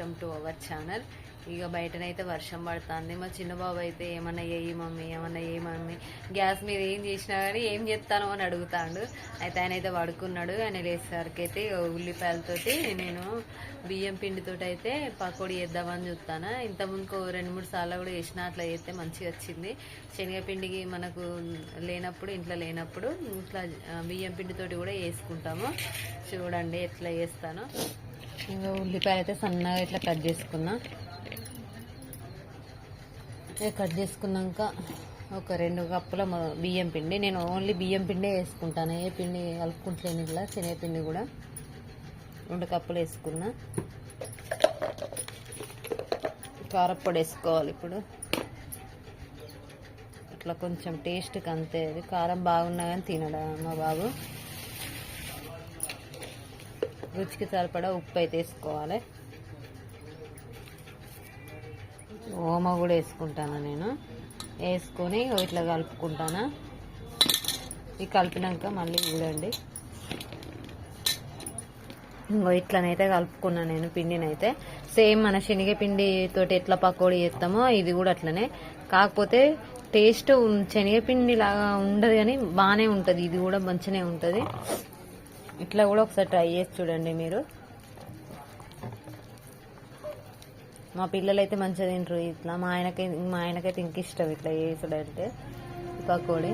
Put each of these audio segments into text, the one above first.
Welcome to our channel. ఇక బయటనైతే వర్షం పడుతుంది. మా చిన్న బాబు అయితే ఏమన్నా ఏయి మమ్మీ ఏమన్నా ఏ మమ్మీ. గ్యాస్ మీద ఏం చేసినా కానీ ఏం చేస్తాను అని అడుగుతాడు. అయితే ఆయన అయితే పడుకున్నాడు. ఆయన లేసేసరికి అయితే ఉల్లిపాయలతోటి నేను బియ్యం పిండితో అయితే పకోడీ వేద్దామని చూస్తాను ఇంతకుముందుకు రెండు మూడు సార్లు కూడా వేసిన అట్లా చేస్తే మంచిగా వచ్చింది. శనగపిండికి మనకు లేనప్పుడు ఇంట్లో లేనప్పుడు ఇట్లా బియ్యం పిండితోటి కూడా వేసుకుంటాము చూడండి ఎట్లా వేస్తాను ఇంకా ఉల్లిపాయలు అయితే సన్నగా ఇట్లా కట్ చేసుకున్నా. కట్ చేసుకున్నాక ఒక రెండు కప్పుల బియ్యం పిండి. నేను ఓన్లీ బియ్యం పిండే వేసుకుంటాను. ఏ పిండి కలుపుకుంటలేను ఇలా శనగపిండి కూడా. రెండు కప్పులు వేసుకున్నా. కారప్పొడి వేసుకోవాలి ఇప్పుడు. అట్లా కొంచెం టేస్ట్కి అంతే. అది కారం బాగున్నా కానీ తినడా మా బాబు? రుచికి సరిపడా ఉప్పు అయితే వేసుకోవాలి. ఓమ కూడా వేసుకుంటాను నేను? వేసుకొని ఇట్లా కలుపుకుంటాను? ఇవి కలిపినాక మళ్ళీ చూడండి. ఇంకో ఇట్లనైతే కలుపుకున్నాను నేను పిండినైతే. సేమ్ మన శనగపిండితోటి ఎట్లా పకోడీ చేస్తామో ఇది కూడా అట్లనే. కాకపోతే టేస్ట్ శనగపిండి లాగా ఉండదు కానీ బాగానే ఉంటుంది. ఇది కూడా మంచిగానే ఉంటుంది. ఇట్లా కూడా ఒకసారి ట్రై చేసి చూడండి మీరు. మా పిల్లలు అయితే మంచిగా తింటారు. ఇట్లా మా ఆయనకి మా ఆయనకైతే ఇంక ఇష్టం ఇట్లా చేసాడంటే పకోడీ.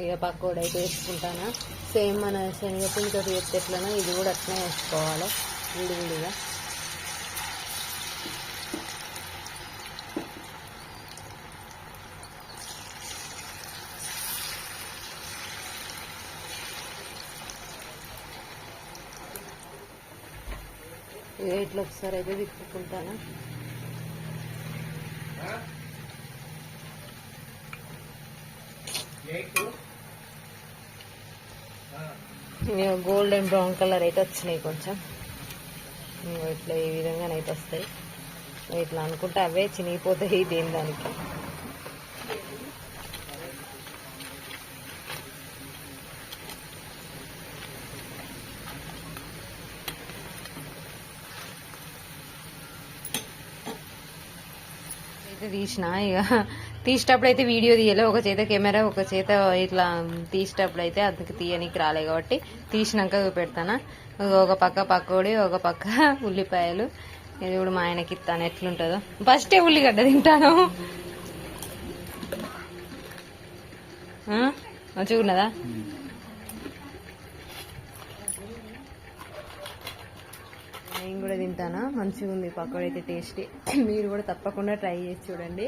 ఇక పకోడీ అయితే వేసుకుంటాను. సేమ్ మన శనగపిండితో చేస్తే ఎట్లనో ఇది కూడా అట్లనే వేసుకోవాలి. విడివిడిగా. ఇక ఇట్లా ఒకసారి అయితే తిప్పుకుంటాను. ఇక గోల్డెన్ బ్రౌన్ కలర్ అయితే వచ్చినాయి కొంచెం. ఇట్లా ఈ విధంగా అయితే వస్తాయి. ఇట్లా అనుకుంటే అవే చినిగిపోతాయి దేని దానికి. అయితే తీసిన ఇక తీసేటప్పుడు అయితే వీడియో తీయలే. ఒక చేత కెమెరా ఒక చేత ఇట్లా తీసేటప్పుడు అయితే అందుకు తీయనికి రాలే కాబట్టి తీసినాక పెడతాను. ఒక పక్క పకోడి ఒక పక్క ఉల్లిపాయలు. ఇది కూడా మా ఆయనకి ఇస్తాను. ఎట్లుంటుందో. ఫస్టే ఉల్లిగడ్డ తింటాను. మంచిగా ఉన్నదా? నేను కూడా తింటాను. మంచిగా ఉంది పకోడీ అయితే టేస్టీ. మీరు కూడా తప్పకుండా ట్రై చేసి చూడండి.